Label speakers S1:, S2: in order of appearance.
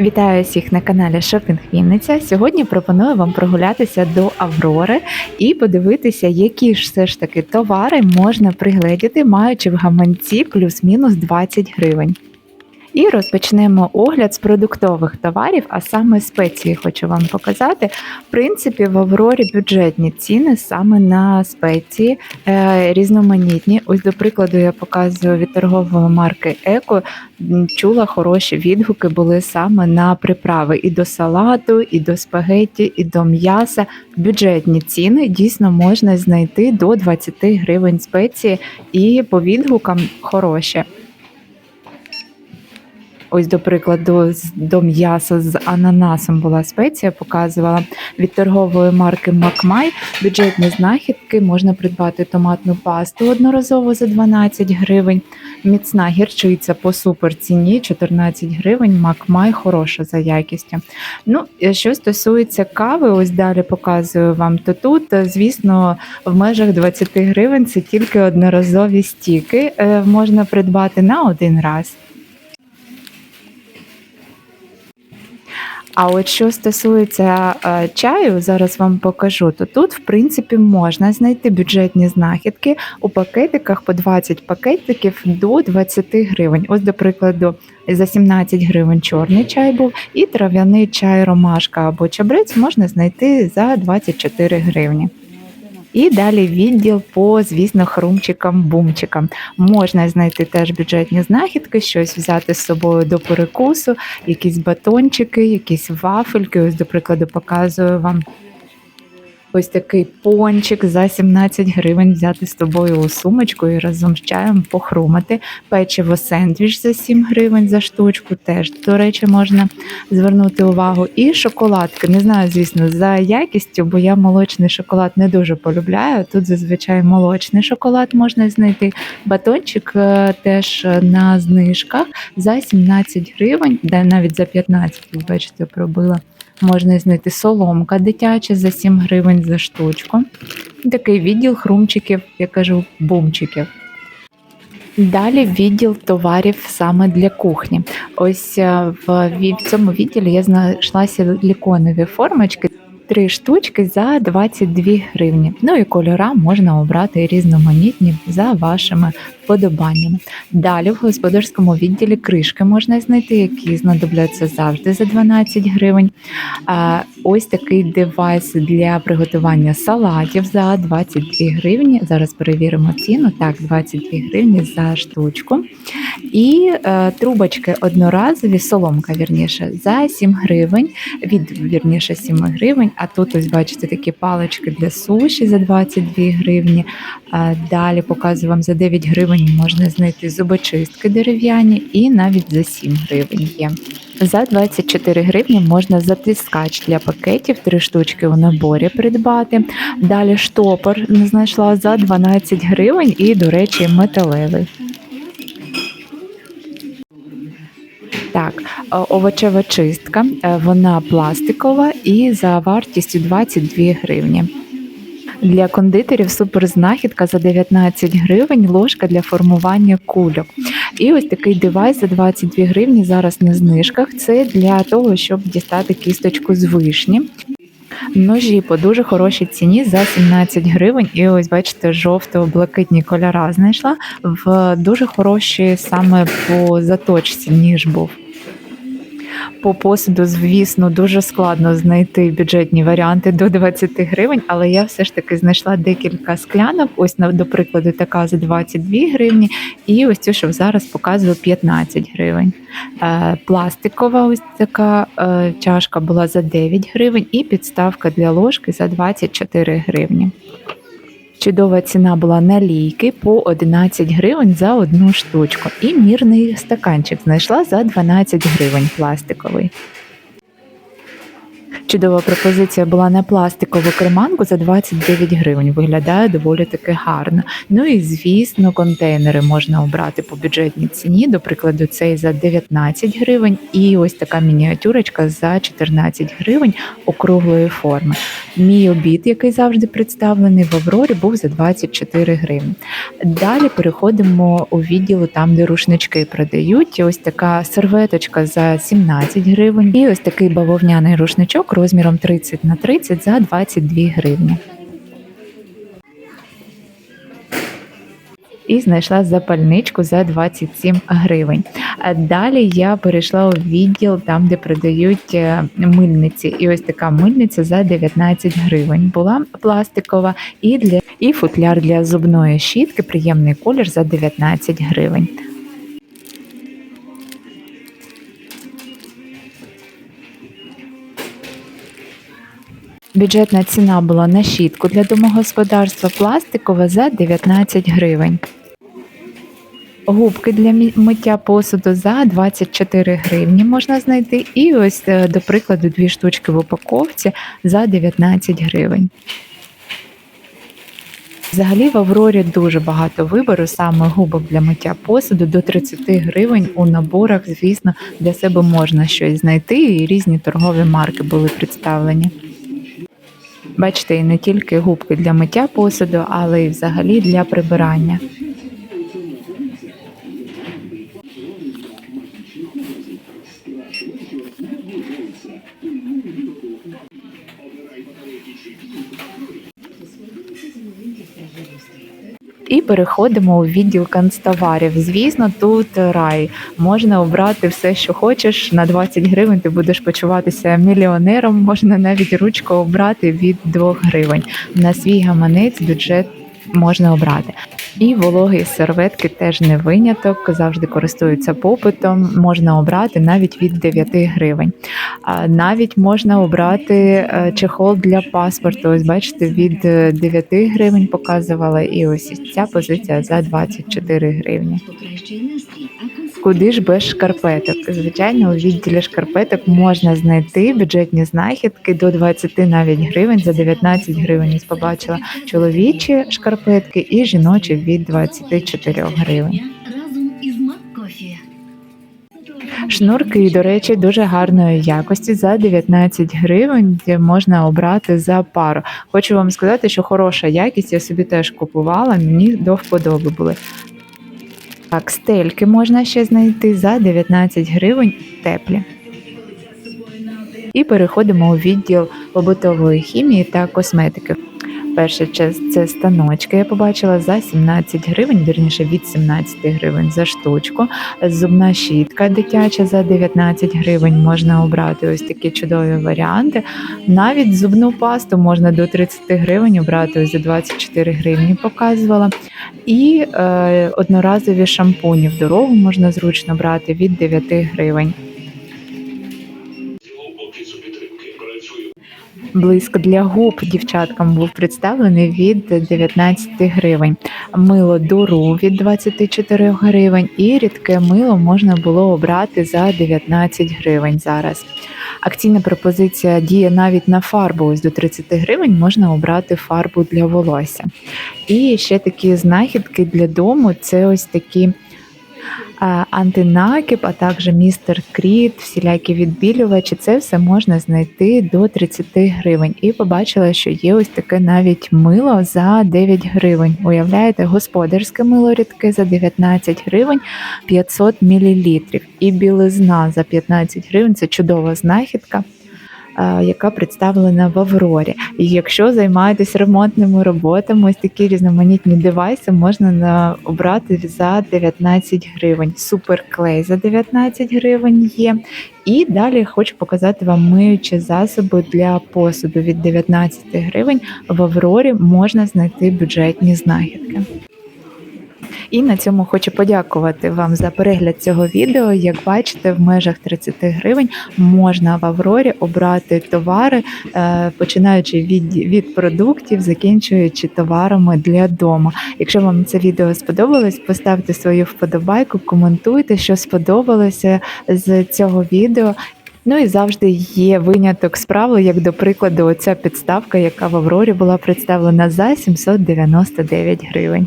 S1: Вітаю всіх на каналі Шопінг Вінниця. Сьогодні пропоную вам прогулятися до Аврори і подивитися, які ж все ж таки товари можна пригледіти, маючи в гаманці плюс-мінус 20 гривень. І розпочнемо огляд з продуктових товарів, а саме спеції хочу вам показати. В принципі, в Аврорі бюджетні ціни саме на спеції е, різноманітні. Ось, до прикладу, я показую від торгової марки Еко. Чула хороші відгуки були саме на приправи і до салату, і до спагетті, і до м'яса. Бюджетні ціни дійсно можна знайти до 20 гривень спеції, і по відгукам хороші. Ось, до прикладу, до м'яса з ананасом була спеція, показувала від торгової марки Макмай. Бюджетні знахідки можна придбати томатну пасту одноразово за 12 гривень. Міцна гірчиця по супер ціні 14 гривень. Макмай хороша за якістю. Ну, е, що стосується кави, ось далі показую вам. То тут, е, звісно, в межах 20 гривень це тільки одноразові стіки е, можна придбати на один раз. А от що стосується е, чаю, зараз вам покажу. То тут, в принципі, можна знайти бюджетні знахідки у пакетиках по 20 пакетиків до 20 гривень. Ось, до прикладу, за 17 гривень чорний чай був, і трав'яний чай ромашка або чабрець можна знайти за 24 гривні. І далі відділ по, звісно, хрумчикам-бумчикам. Можна знайти теж бюджетні знахідки, щось взяти з собою до перекусу, якісь батончики, якісь вафельки. Ось, до прикладу, показую вам. Ось такий пончик за 17 гривень взяти з тобою у сумочку і разом з чаєм похрумати. Печиво сендвіч за 7 гривень за штучку, теж, до речі, можна звернути увагу. І шоколадки. Не знаю, звісно, за якістю, бо я молочний шоколад не дуже полюбляю. Тут зазвичай молочний шоколад можна знайти. Батончик е, теж на знижках за 17 гривень, де навіть за 15, ви бачите, пробила. Можна знайти соломка дитяча за 7 гривень за штучку. Такий відділ хрумчиків, я кажу, бумчиків. Далі відділ товарів саме для кухні. Ось е, в, цьому відділі я знайшлася ліконові формочки. Три штучки за 22 гривні. Ну і кольора можна обрати різноманітні за вашими вподобаннями. Далі в господарському відділі кришки можна знайти, які знадобляться завжди за 12 гривень. Ось такий девайс для приготування салатів за 22 гривні. Зараз перевіримо ціну. Так, 22 гривні за штучку. І е, трубочки одноразові, соломка вірніше, за 7 гривень, від вірніше 7 гривень. А тут ось бачите такі палички для суші за 22 гривні. А далі показую вам за 9 гривень можна знайти зубочистки дерев'яні і навіть за 7 гривень є. За 24 гривні можна затискач для пакетів, три штучки у наборі придбати. Далі штопор знайшла за 12 гривень і, до речі, металевий. Так, е, овочева чистка, е, вона пластикова і за вартістю 22 гривні. Для кондитерів суперзнахідка за 19 гривень, ложка для формування кульок. І ось такий девайс за 22 гривні зараз на знижках. Це для того, щоб дістати кісточку з вишні. Ножі по дуже хорошій ціні за 17 гривень. І ось бачите, жовто-блакитні кольора знайшла в дуже хороші саме по заточці, ніж був. По посуду, звісно, дуже складно знайти бюджетні варіанти до 20 гривень, але я все ж таки знайшла декілька склянок. Ось до прикладу, така за 22 гривні, і ось цю, що зараз показую, 15 гривень. Е, пластикова ось така е, чашка була за 9 гривень, і підставка для ложки за 24 гривні. Чудова ціна була на лійки по 11 гривень за одну штучку. І мірний стаканчик знайшла за 12 гривень пластиковий. Чудова пропозиція була на пластикову креманку за 29 гривень. Виглядає доволі таки гарно. Ну і звісно, контейнери можна обрати по бюджетній ціні. До прикладу, цей за 19 гривень, і ось така мініатюрочка за 14 гривень округлої форми. Мій обід, який завжди представлений в Аврорі, був за 24 гривні. Далі переходимо у відділу там, де рушнички продають. Ось така серветочка за 17 гривень, і ось такий бавовняний рушничок розміром 30 на 30 за 22 гривні. І знайшла запальничку за 27 гривень. Далі я перейшла у відділ там, де продають е, мильниці. І ось така мильниця за 19 гривень була пластикова, і для і футляр для зубної щітки, приємний колір за 19 гривень. Бюджетна ціна була на щітку для домогосподарства пластикова за 19 гривень. Губки для миття посуду за 24 гривні можна знайти. І ось, е, до прикладу, дві штучки в упаковці за 19 гривень. Взагалі в Аврорі дуже багато вибору саме губок для миття посуду до 30 гривень у наборах. Звісно, для себе можна щось знайти, і різні торгові марки були представлені. Бачите, і не тільки губки для миття посуду, але й взагалі для прибирання. І переходимо у відділ канцтоварів. Звісно, тут рай. Можна обрати все, що хочеш. На 20 гривень ти будеш почуватися мільйонером. Можна навіть ручку обрати від 2 гривень. На свій гаманець бюджет можна обрати. І вологі серветки теж не виняток, завжди користуються попитом. Можна обрати навіть від 9 гривень. А навіть можна обрати е, чехол для паспорту. Ось бачите, від е, 9 гривень показувала, і ось ця позиція за 24 гривні. Куди ж без шкарпеток? Звичайно, у відділі шкарпеток можна знайти бюджетні знахідки до 20 навіть гривень за 19 гривень. Побачила чоловічі шкарпетки і жіночі від 24 гривень. Шнурки, до речі, дуже гарної якості за 19 гривень можна обрати за пару. Хочу вам сказати, що хороша якість, я собі теж купувала, мені до вподоби були. Так, стельки можна ще знайти за 19 гривень теплі. І переходимо у відділ побутової хімії та косметики. Перша це станочки. Я побачила за 17 гривень, вірніше від 17 гривень за штучку. Зубна щітка дитяча за 19 гривень можна обрати ось такі чудові варіанти. Навіть зубну пасту можна до 30 гривень обрати ось за 24 гривні. Показувала. І е, одноразові шампуні в дорогу можна зручно брати від 9 гривень. Блиск для губ дівчаткам був представлений від 19 гривень. Мило дуру від 24 гривень і рідке мило можна було обрати за 19 гривень зараз. Акційна пропозиція діє навіть на фарбу. Ось до 30 гривень можна обрати фарбу для волосся. І ще такі знахідки для дому це ось такі антинакіп, а також містер Кріт, всілякі відбілювачі. Це все можна знайти до 30 гривень. І побачила, що є ось таке навіть мило за 9 гривень. Уявляєте, господарське мило рідке за 19 гривень 500 мл. І білизна за 15 гривень це чудова знахідка. Е, Яка представлена в Аврорі. І якщо займаєтесь ремонтними роботами, ось такі різноманітні девайси можна на, обрати за 19 гривень. Суперклей за 19 гривень є. І далі хочу показати вам миючі засоби для посуду від 19 гривень. В Аврорі можна знайти бюджетні знахідки. І на цьому хочу подякувати вам за перегляд цього відео. Як бачите, в межах 30 гривень можна в Аврорі обрати товари, е, починаючи від, від продуктів, закінчуючи товарами для дому. Якщо вам це відео сподобалось, поставте свою вподобайку, коментуйте, що сподобалося з цього відео. Ну і завжди є виняток з правил, як до прикладу, оця підставка, яка в Аврорі була представлена за 799 гривень.